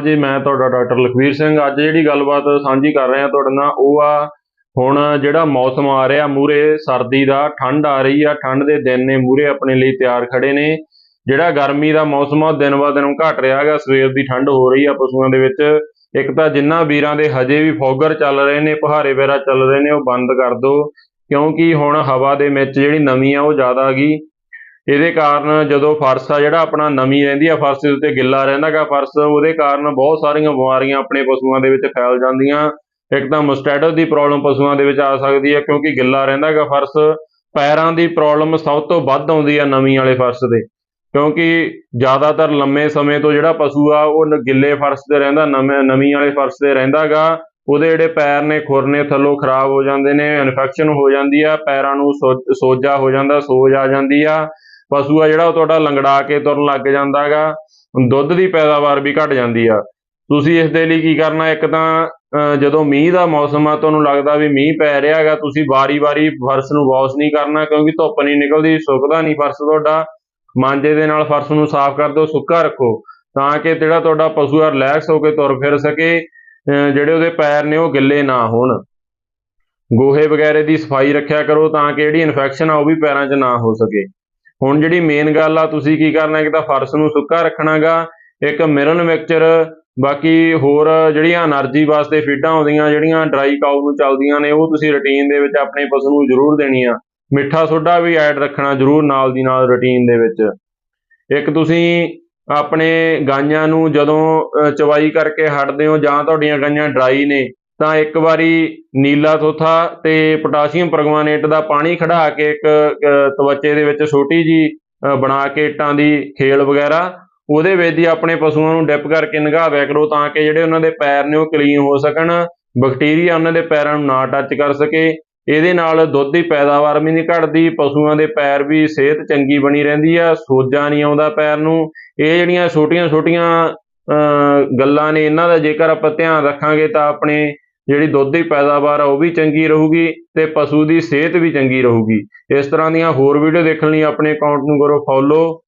ਜੀ ਮੈਂ ਤੁਹਾਡਾ ਡਾਕਟਰ ਲਖਵੀਰ ਸਿੰਘ, ਅੱਜ ਜਿਹੜੀ ਗੱਲਬਾਤ ਸਾਂਝੀ ਕਰ ਰਹੇ ਹਾਂ ਤੁਹਾਡੇ ਨਾਲ, ਉਹ ਆ ਹੁਣ ਜਿਹੜਾ ਮੌਸਮ ਆ ਰਿਹਾ ਮੂਰੇ ਸਰਦੀ ਦਾ, ਠੰਡ ਆ ਰਹੀ ਆ, ਠੰਡ ਦੇ ਦਿਨ ਨੇ ਮੂਰੇ ਆਪਣੇ ਲਈ ਤਿਆਰ ਖੜੇ ਨੇ। ਜਿਹੜਾ ਗਰਮੀ ਦਾ ਮੌਸਮ ਆ, ਉਹ ਦਿਨ ਬਾ ਦਿਨ ਘਟ ਰਿਹਾ ਹੈਗਾ, ਸਵੇਰ ਦੀ ਠੰਡ ਹੋ ਰਹੀ ਆ ਪਸ਼ੂਆਂ ਦੇ ਵਿੱਚ। ਇੱਕ ਤਾਂ ਜਿੰਨਾ ਵੀਰਾਂ ਦੇ ਹਜੇ ਵੀ ਫੋਗਰ ਚੱਲ ਰਹੇ ਨੇ ਪਹਾਰੇ ਵੇਰਾ ਚੱਲ ਰਹੇ ਨੇ, ਉਹ ਬੰਦ ਕਰ ਦਿਓ ਕਿਉਂਕਿ ਹੁਣ ਹਵਾ ਦੇ ਵਿੱਚ ਜਿਹੜੀ ਨਮੀ ਆ, ਉਹ ਜ਼ਿਆਦਾ ਗਈ। ਇਹਦੇ ਕਾਰਨ ਜਦੋਂ ਫਰਸ਼ ਆ ਜਿਹੜਾ ਆਪਣਾ ਨਮੀ ਰਹਿੰਦੀ ਆ, ਫਰਸ਼ ਦੇ ਉੱਤੇ ਗਿੱਲਾ ਰਹਿੰਦਾਗਾ ਫਰਸ਼, ਉਹਦੇ ਕਾਰਨ ਬਹੁਤ ਸਾਰੀਆਂ ਬਿਮਾਰੀਆਂ ਆਪਣੇ ਪਸ਼ੂਆਂ ਦੇ ਵਿੱਚ ਫੈਲ ਜਾਂਦੀਆਂ। ਇੱਕ ਤਾਂ ਮਸਟੈਟਸ ਦੀ ਪ੍ਰੋਬਲਮ ਪਸ਼ੂਆਂ ਦੇ ਵਿੱਚ ਆ ਸਕਦੀ ਹੈ ਕਿਉਂਕਿ ਗਿੱਲਾ ਰਹਿੰਦਾਗਾ ਫਰਸ਼, ਪੈਰਾਂ ਦੀ ਪ੍ਰੋਬਲਮ ਸਭ ਤੋਂ ਵੱਧ ਆਉਂਦੀ ਆ ਨਮੀ ਵਾਲੇ ਫਰਸ਼ ਦੇ। ਕਿਉਂਕਿ ਜ਼ਿਆਦਾਤਰ ਲੰਮੇ ਸਮੇਂ ਤੋਂ ਜਿਹੜਾ ਪਸ਼ੂ ਆ, ਉਹ ਗਿੱਲੇ ਫਰਸ਼ ਤੇ ਰਹਿੰਦਾ, ਨਵੇਂ ਨਮੀ ਵਾਲੇ ਫਰਸ਼ ਤੇ ਰਹਿੰਦਾਗਾ ਉਹਦੇ ਜਿਹੜੇ ਪੈਰ ਨੇ, ਖੁਰਨੇ ਥੱਲੋਂ ਖਰਾਬ ਹੋ ਜਾਂਦੇ ਨੇ, ਇਨਫੈਕਸ਼ਨ ਹੋ ਜਾਂਦੀ ਆ, ਪੈਰਾਂ ਨੂੰ ਸੋ- ਸੋਜਾ ਹੋ ਜਾਂਦਾ, ਸੋਜ ਆ ਜਾਂਦੀ ਆ। ਪਸ਼ੂ ਆ ਜਿਹੜਾ ਉਹ ਤੁਹਾਡਾ ਲੰਗੜਾ ਕੇ ਤੁਰਨ ਲੱਗ ਜਾਂਦਾ ਹੈਗਾ। ਦੁੱਧ ਦੀ ਪੈਦਾਵਾਰ ਵੀ ਘਟ ਜਾਂਦੀ ਆ। ਤੁਸੀਂ ਇਸ ਦੇ ਲਈ ਕੀ ਕਰਨਾ? ਇੱਕ ਤਾਂ ਜਦੋਂ ਮੀਂਹ ਦਾ ਮੌਸਮ ਆ ਤੁਹਾਨੂੰ ਲੱਗਦਾ ਵੀ ਮੀਂਹ ਪੈ ਰਿਹਾ ਹੈਗਾ ਤੁਸੀਂ ਵਾਰੀ-ਵਾਰੀ ਫਰਸ਼ ਨੂੰ ਵਾਸ਼ ਨਹੀਂ ਕਰਨਾ ਕਿਉਂਕਿ ਧੁੱਪ ਨਹੀਂ ਨਿਕਲਦੀ ਸੁੱਕਦਾ ਨਹੀਂ ਫਰਸ਼ ਤੁਹਾਡਾ। ਮਾਂਜੇ ਦੇ ਨਾਲ ਫਰਸ਼ ਨੂੰ ਸਾਫ਼ ਕਰ ਦਿਓ ਸੁੱਕਾ ਰੱਖੋ। ਤਾਂ ਕਿ ਜਿਹੜਾ ਤੁਹਾਡਾ ਪਸ਼ੂ ਆ ਰਿਲੈਕਸ ਹੋ ਕੇ ਤੁਰ ਫਿਰ ਸਕੇ। ਅਹ, ਜਿਹੜੇ ਉਹਦੇ ਪੈਰ ਨੇ ਉਹ ਗਿੱਲੇ ਨਾ ਹੋਣ। ਗੋਹੇ ਵਗੈਰੇ ਦੀ ਸਫ਼ਾਈ ਰੱਖਿਆ ਕਰੋ ਤਾਂ ਕਿ ਜਿਹੜੀ ਇਨਫੈਕਸ਼ਨ ਆ ਉਹ ਵੀ ਪੈਰਾਂ 'ਚ ਨਾ ਹੋ ਸਕੇ। ਹੁਣ ਜਿਹੜੀ ਮੇਨ ਗੱਲ ਆ, ਤੁਸੀਂ ਕੀ ਕਰਨਾ, ਇੱਕ ਤਾਂ ਫਰਸ਼ ਨੂੰ ਸੁੱਕਾ ਰੱਖਣਾ ਗਾ ਇੱਕ ਮਿਰਨ ਮਿਕਸਚਰ ਬਾਕੀ ਹੋਰ ਜਿਹੜੀਆਂ એનર્ਜੀ ਵਾਸਤੇ ਫੀਡਾਂ ਆਉਂਦੀਆਂ, ਜਿਹੜੀਆਂ ਡਰਾਈ ਕਾਊ ਨੂੰ ਚੱਲਦੀਆਂ ਨੇ, ਉਹ ਤੁਸੀਂ ਰੁਟੀਨ ਦੇ ਵਿੱਚ ਆਪਣੇ ਪਸ਼ੂ ਨੂੰ ਜ਼ਰੂਰ ਦੇਣੀ ਆ। ਮਿੱਠਾ ਸੋਡਾ ਵੀ ਐਡ ਰੱਖਣਾ ਜ਼ਰੂਰ ਨਾਲ ਦੀ ਨਾਲ ਰੁਟੀਨ ਦੇ ਵਿੱਚ। ਇੱਕ ਤੁਸੀਂ ਆਪਣੇ ਗਾਈਆਂ ਨੂੰ ਜਦੋਂ ਚਵਾਈ ਕਰਕੇ ਹਟਦੇ ਹੋ, ਜਾਂ ਤੁਹਾਡੀਆਂ ਗਾਈਆਂ ਡਰਾਈ ਨੇ ਤਾਂ ਇੱਕ ਵਾਰੀ ਨੀਲਾ ਥੋਥਾ ਤੇ ਪੋਟਾਸ਼ੀਅਮ ਪਰਗਮਾਨੇਟ ਦਾ ਪਾਣੀ ਖੜਾ ਕੇ ਇੱਕ ਤਵਚੇ ਦੇ ਵਿੱਚ ਛੋਟੀ ਜੀ ਬਣਾ ਕੇ ਇੱਟਾਂ ਦੀ ਖੇਲ ਵਗੈਰਾ, ਉਹਦੇ ਵਿੱਚ ਹੀ ਆਪਣੇ ਪਸ਼ੂਆਂ ਨੂੰ ਡਿਪ ਕਰਕੇ ਨਗਾਵਿਆ ਕਰੋ ਤਾਂ ਕਿ ਜਿਹੜੇ ਉਹਨਾਂ ਦੇ ਪੈਰ ਨੇ ਉਹ ਕਲੀਨ ਹੋ ਸਕਣ, ਬੈਕਟੀਰੀਆ ਉਹਨਾਂ ਦੇ ਪੈਰਾਂ ਨੂੰ ਨਾ ਟੱਚ ਕਰ ਸਕੇ। ਇਹਦੇ ਨਾਲ ਦੁੱਧ ਦੀ ਪੈਦਾਵਾਰ ਵੀ ਨਹੀਂ ਘਟਦੀ, ਪਸ਼ੂਆਂ ਦੇ ਪੈਰ ਵੀ ਸਿਹਤ ਚੰਗੀ ਬਣੀ ਰਹਿੰਦੀ ਆ, ਸੋਜਾ ਨਹੀਂ ਆਉਂਦਾ ਪੈਰ ਨੂੰ। ਇਹ ਜਿਹੜੀਆਂ ਛੋਟੀਆਂ-ਛੋਟੀਆਂ ਗੱਲਾਂ ਨੇ, ਇਹਨਾਂ ਦਾ ਜੇਕਰ ਆਪਾਂ ਧਿਆਨ ਰੱਖਾਂਗੇ ਤਾਂ ਆਪਣੇ ਜਿਹੜੀ ਦੁੱਧ ਦੀ ਪੈਦਾਵਾਰ ਆ ਉਹ ਵੀ ਚੰਗੀ ਰਹੂਗੀ ਤੇ ਪਸ਼ੂ ਦੀ ਸਿਹਤ ਵੀ ਚੰਗੀ ਰਹੂਗੀ। ਇਸ ਤਰ੍ਹਾਂ ਦੀਆਂ ਹੋਰ ਵੀਡੀਓ ਦੇਖਣ ਲਈ ਆਪਣੇ ਅਕਾਊਂਟ ਨੂੰ ਕਰੋ ਫੋਲੋ